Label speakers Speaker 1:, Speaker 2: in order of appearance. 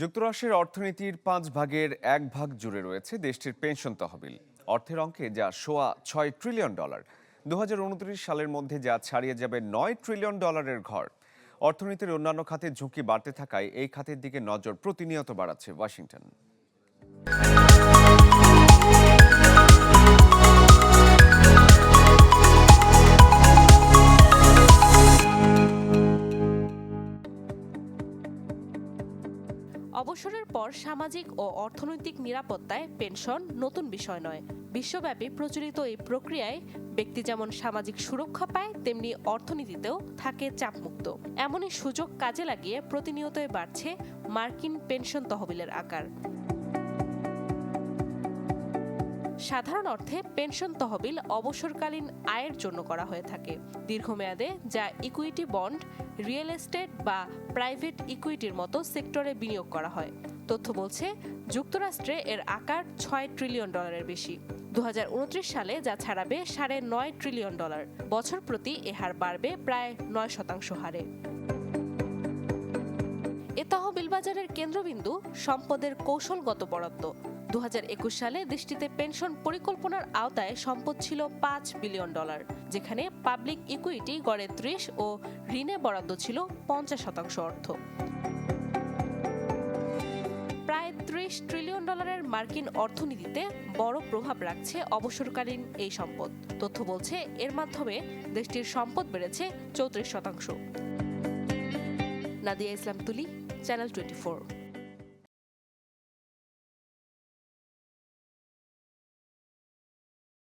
Speaker 1: যুক্তরাষ্ট্রের অর্থনীতির পাঁচ ভাগের এক ভাগ জুড়ে রয়েছে দেশটির পেনশন তহবিল। অর্থের অঙ্কে যা সোয়া ছয় ট্রিলিয়ন ডলার দু হাজার উনত্রিশ সালের মধ্যে যা ছাড়িয়ে যাবে নয় ট্রিলিয়ন ডলারের ঘর। অর্থনীতির অন্যান্য খাতে ঝুঁকি বাড়তে থাকায় এই খাতের দিকে নজর প্রতিনিয়ত বাড়াচ্ছে ওয়াশিংটন।
Speaker 2: অবসরের পর সামাজিক ও অর্থনৈতিক নিরাপত্তায় পেনশন নতুন বিষয় নয়। বিশ্বব্যাপী প্রচলিত এই প্রক্রিয়ায় ব্যক্তি যেমন সামাজিক সুরক্ষা পায়, তেমনি অর্থনীতিতেও থাকে চাপমুক্ত। এমনই সুযোগ কাজে লাগিয়ে প্রতিনিয়তই বাড়ছে মার্কিন পেনশন তহবিলের আকার। সাধারণ অর্থে পেনশন তহবিল অবসরকালীন আয়ের জন্য করা হয়ে থাকে। দীর্ঘমেয়াদে যা ইকুইটি বন্ড রিয়েল এস্টেট বা প্রাইভেট ইকুইটির মতো সেক্টরে বিনিয়োগ করা হয়। তথ্য বলছে, যুক্তরাষ্ট্রে এর আকার ছয় ট্রিলিয়ন ডলারের বেশি। দুহাজার উনত্রিশ সালে যা ছাড়াবে সাড়ে নয় ট্রিলিয়ন ডলার বছর প্রতি এ হার বাড়বে প্রায় নয় শতাংশ হারে। এ তহবিল বাজারের কেন্দ্রবিন্দু সম্পদের কৌশলগত বরাদ্দ। দু হাজার একুশ সালে দেশটিতে পেনশন পরিকল্পনার আওতায় সম্পদ ছিল পাঁচ বিলিয়ন ডলার, যেখানে পাবলিক ইকুইটি গড়ে ত্রিশ ও ঋণে বরাদ্দ ছিল পঞ্চাশ শতাংশ অর্থ। প্রায় ত্রিশ ট্রিলিয়ন ডলারের মার্কিন অর্থনীতিতে বড় প্রভাব রাখছে অবসরকালীন এই সম্পদ। তথ্য বলছে, এর মাধ্যমে দেশটির সম্পদ বেড়েছে চৌত্রিশ শতাংশ। নাদিয়া ইসলাম তুলি, চ্যানেল টোয়েন্টি